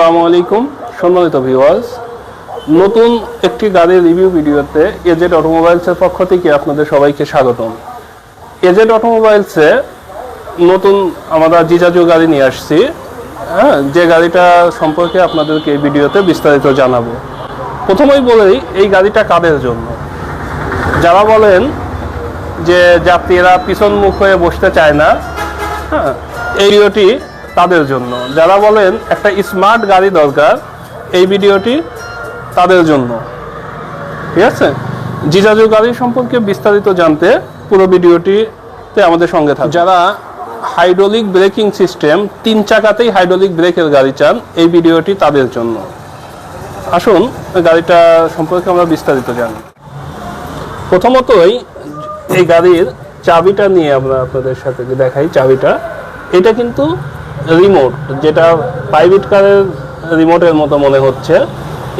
আসসালামু আলাইকুম, সম্মানিত ভিউয়ার্স নতুন একটি গাড়ির রিভিউ ভিডিওতে এজেড অটোমোবাইলসের পক্ষ থেকে আপনাদের সবাইকে স্বাগতম। এজেড অটোমোবাইলসে নতুন আমরা জিজাজু গাড়ি নিয়ে আসছি হ্যাঁ যে গাড়িটা সম্পর্কে আপনাদেরকে এই ভিডিওতে বিস্তারিত জানাব। প্রথমেই বলেই এই গাড়িটা কাদের জন্য? যারা বলেন যে যাত্রীরা পিছন মুখ হয়ে বসতে চায় না হ্যাঁ এই ভিডিওটি তাদের জন্য। যারা বলেন একটা স্মার্ট গাড়ি দরকার, এই ভিডিওটি তাদের জন্য। ঠিক আছে? জিজাজু গাড়ি সম্পর্কে বিস্তারিত জানতে পুরো ভিডিওটিতে আমাদের সঙ্গে থাকুন। যারা হাইড্রোলিক ব্রেকিং সিস্টেম তিন চাকাতেই হাইড্রোলিক ব্রেকের গাড়ি চান, এই ভিডিওটি তাদের জন্য। আসুন, গাড়িটা সম্পর্কে আমরা বিস্তারিত জানি। প্রথমতই, এই গাড়ির চাবিটা নিয়ে আমরা আপনাদের সাথে দেখাই চাবিটা। এটা কিন্তু রিমোট যেটা প্রাইভেট কারের রিমোটের মতো মনে হচ্ছে।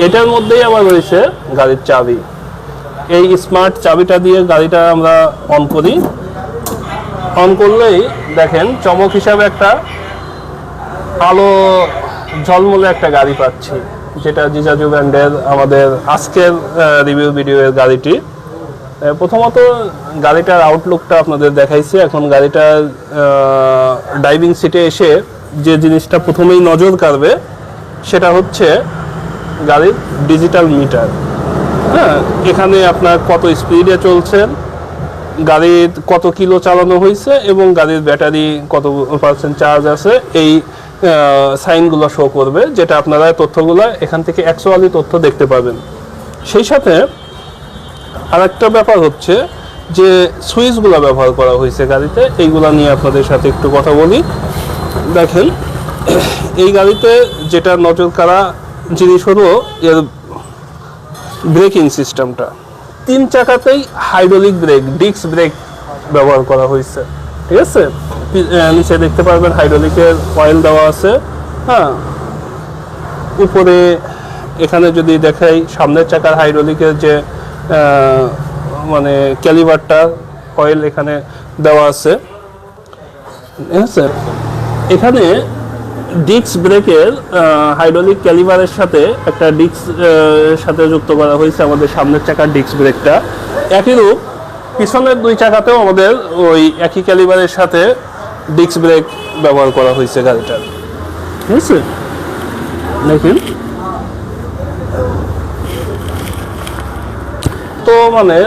এটার মধ্যেই আবার রয়েছে গাড়ির চাবি। এই স্মার্ট চাবিটা দিয়ে গাড়িটা আমরা অন করি। অন করলেই দেখেন চমক হিসাবে একটা আলো ঝলমলে একটা গাড়ি পাচ্ছি। যেটা জিজাজু ব্র্যান্ডের আমাদের আজকের রিভিউ ভিডিওর গাড়িটি। প্রথমত গাড়িটার আউটলুকটা আপনাদের দেখাইছি। এখন গাড়িটার ড্রাইভিং সিটে এসে যে জিনিসটা প্রথমেই নজর কাড়বে, সেটা হচ্ছে গাড়ির ডিজিটাল মিটার হ্যাঁ এখানে আপনার কত স্পিডে চলছেন গাড়ির কত কিলো চালানো হয়েছে এবং গাড়ির ব্যাটারি কত পার্সেন্ট চার্জ আছে, এই সাইনগুলো শো করবে, যেটা আপনারা তথ্যগুলো এখান থেকে অ্যাকচুয়ালি তথ্য দেখতে পাবেন। সেই সাথে আরেকটা ব্যাপার হচ্ছে যে সুইচগুলো ব্যবহার করা হয়েছে গাড়িতে, এইগুলা নিয়ে আপনাদের সাথে একটু কথা বলি। দেখেন, এই গাড়িতে যেটা নজর কাড়া জিনিস হলো, এর ব্রেকিং সিস্টেমটা তিন চাকাতেই হাইড্রোলিক ব্রেক ডিস্ক ব্রেক ব্যবহার করা হয়েছে। ঠিক আছে? নিচে দেখতে পারবেন হাইড্রোলিকের অয়েল দেওয়া আছে। হ্যাঁ? উপরে এখানে যদি দেখাই, সামনের চাকার হাইড্রোলিকের যে মানে ক্যালিভারটা অয়েল এখানে দেওয়া আছে। ঠিক আছে? এখানে ডিস্ক ব্রেকের হাইড্রোলিক ক্যালিভারের সাথে একটা ডিস্ক সাথে যুক্ত করা হয়েছে আমাদের সামনের চাকার ডিস্ক ব্রেকটা। একই রূপ, পিছনের দুই চাকাতেও আমাদের ওই একই ক্যালিভারের সাথে ডিস্ক ব্রেক ব্যবহার করা হয়েছে গাড়িটার। ঠিক আছে? দেখেন। তো মানে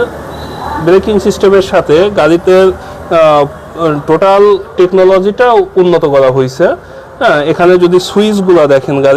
ব্রেকিং সিস্টেমের সাথে গাড়িতে টোটাল টেকনোলজিটা উন্নত করা হয়েছে হ্যাঁ এখানে যদি সুইচগুলো দেখেন গাড়ি